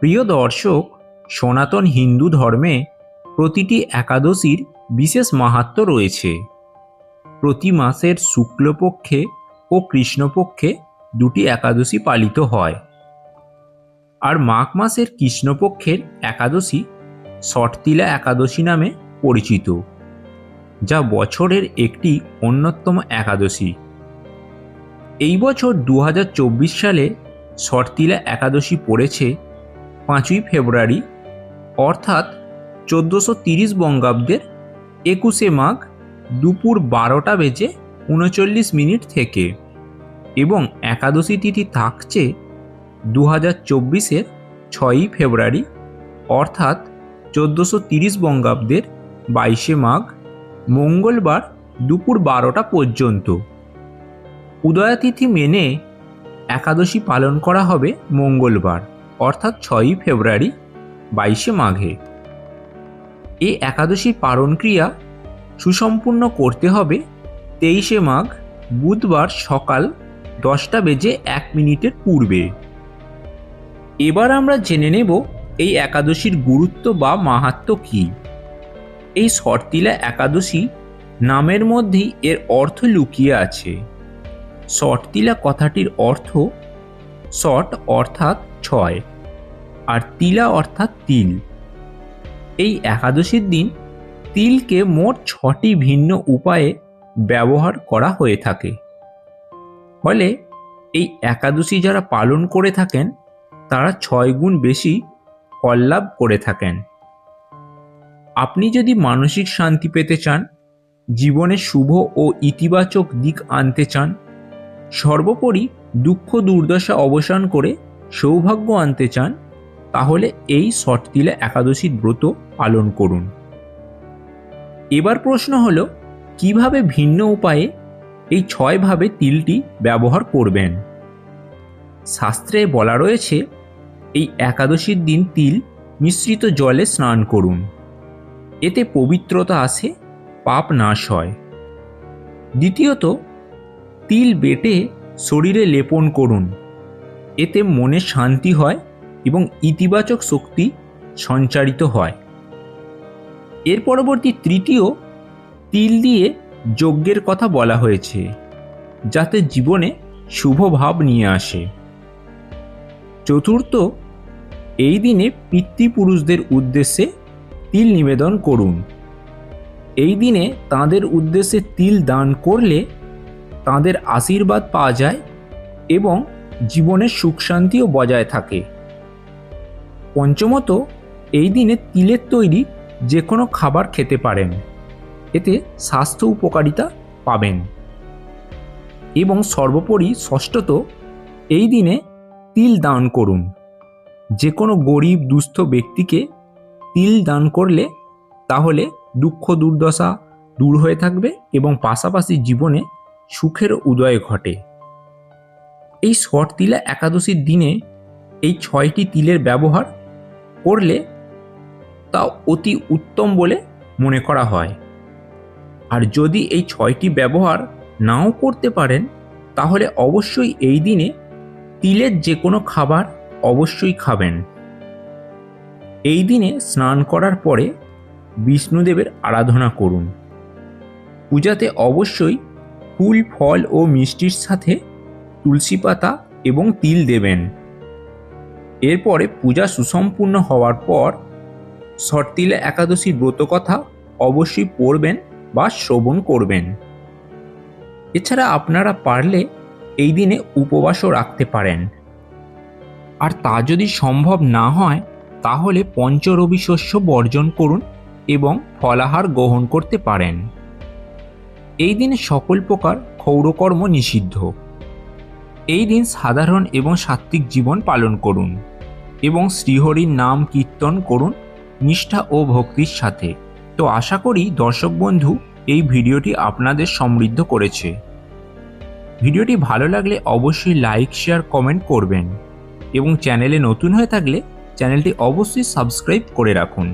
প্রিয় দর্শক, সনাতন হিন্দু ধর্মে প্রতিটি একাদশীর বিশেষ মাহাত্ম রয়েছে। প্রতি মাসের শুক্লপক্ষে ও কৃষ্ণপক্ষে দুটি একাদশী পালিত হয়। আর মাঘ মাসের কৃষ্ণপক্ষের একাদশী শটতিলা একাদশী নামে পরিচিত, যা বছরের একটি অন্যতম একাদশী। এই বছর দু হাজার চব্বিশ সালে শর্তিলা একাদশী পড়েছে পাঁচই ফেব্রুয়ারি, অর্থাৎ চোদ্দোশো তিরিশ বঙ্গাব্দের একুশে মাঘ দুপুর বারোটা বেজে উনচল্লিশ মিনিট থেকে এবং একাদশী তিথি থাকছে দু হাজার চব্বিশের ছয়ই ফেব্রুয়ারি, অর্থাৎ চোদ্দোশো তিরিশ বঙ্গাব্দের বাইশে মাঘ মঙ্গলবার দুপুর বারোটা পর্যন্ত। উদয়াতিথি মেনে একাদশী পালন করা হবে মঙ্গলবার। অর্থাৎ ছয়ই ফেব্রুয়ারি, বাইশে মাঘে। এই একাদশীর পালন ক্রিয়া সুসম্পূর্ণ করতে হবে তেইশে মাঘ, বুধবার সকাল দশটা বেজে এক মিনিটের পূর্বে। এবার আমরা জেনে নেব এই একাদশীর গুরুত্ব বা মাহাত্ম্য কী। এই শর্তিলা একাদশী নামের মধ্যেই এর অর্থ লুকিয়ে আছে। শর্তিলা কথাটির অর্থ শট অর্থাৎ ছয় আর তিলা অর্থাৎ তিল এই একাদশীর দিন তিলকে মোট ছটি ভিন্ন উপায়ে ব্যবহার করা হয়ে থাকে। ফলে এই একাদশী যারা পালন করে থাকেন, তারা ছয় গুণ বেশি ফল লাভ করে থাকেন। আপনি যদি মানসিক শান্তি পেতে চান, জীবনে শুভ ও ইতিবাচক দিক আনতে চান, সর্বোপরি দুঃখ দুর্দশা অবসান করে সৌভাগ্য আনতে চান, তাহলে এই শটতিলা একাদশীর ব্রত পালন করুন। এবার প্রশ্ন হলো, কীভাবে ভিন্ন উপায়ে এই ছয়ভাবে তিলটি ব্যবহার করবেন? শাস্ত্রে বলা রয়েছে, এই একাদশীর দিন তিল মিশ্রিত জলে স্নান করুন। এতে পবিত্রতা আসে, পাপ নাশ হয়। দ্বিতীয়ত, তিল বেটে শরীরে লেপন করুন। এতে মনে শান্তি হয় এবং ইতিবাচক শক্তি সঞ্চারিত হয়। এর পরবর্তী তৃতীয়, তিল দিয়ে যজ্ঞের কথা বলা হয়েছে, যাতে জীবনে শুভ ভাব নিয়ে আসে। চতুর্থ, এই দিনে পিতৃপুরুষদের উদ্দেশ্যে তিল নিবেদন করুন। এই দিনে তাদের উদ্দেশ্যে তিল দান করলে তাদের আশীর্বাদ পাওয়া যায় এবং জীবনের সুখ শান্তিও বজায় থাকে। পঞ্চমত, এই দিনে তিলের তৈরি যে কোনো খাবার খেতে পারেন। এতে স্বাস্থ্য উপকারিতা পাবেন। এবং সর্বোপরি ষষ্ঠত, এই দিনে তিল দান করুন। যে কোনো গরিব, দুস্থ ব্যক্তিকে তিল দান করলে তাহলে দুঃখ দুর্দশা দূর হয়ে থাকবে এবং পাশাপাশি জীবনে সুখের উদয় ঘটে। এই শট তিলা একাদশীর দিনে এই ছয়টি তিলের ব্যবহার করলে তা অতি উত্তম বলে মনে করা হয়। আর যদি এই ছয়টি ব্যবহার নাও করতে পারেন, তাহলে অবশ্যই এই দিনে তিলের যে কোনো খাবার অবশ্যই খাবেন। এই দিনে স্নান করার পরে বিষ্ণুদেবের আরাধনা করুন। পূজাতে অবশ্যই ফুল, ফল ও মিষ্টির সাথে তুলসী পাতা এবং তিল দেবেন। এরপরে পূজা সুসম্পূর্ণ হওয়ার পর শর্তিলা একাদশী ব্রতকথা অবশ্যই পড়বেন বা শ্রবণ করবেন। এছাড়া আপনারা পারলে এই দিনে উপবাসও রাখতে পারেন। আর তা যদি সম্ভব না হয়, তাহলে পঞ্চরবি শস্য বর্জন করুন এবং ফলাহার গ্রহণ করতে পারেন। এই দিনে সকল প্রকার ক্ষৌরকর্ম নিষিদ্ধ। এই দিন সাধারণ এবং সাত্ত্বিক জীবন পালন করুন এবং শ্রীহরির নাম কীর্তন করুন নিষ্ঠা ও ভক্তির সাথে। তো আশা করি দর্শক বন্ধু, এই ভিডিওটি আপনাদের সমৃদ্ধ করেছে। ভিডিওটি ভালো লাগলে অবশ্যই লাইক, শেয়ার, কমেন্ট করবেন এবং চ্যানেলে নতুন হয়ে থাকলে চ্যানেলটি অবশ্যই সাবস্ক্রাইব করে রাখুন।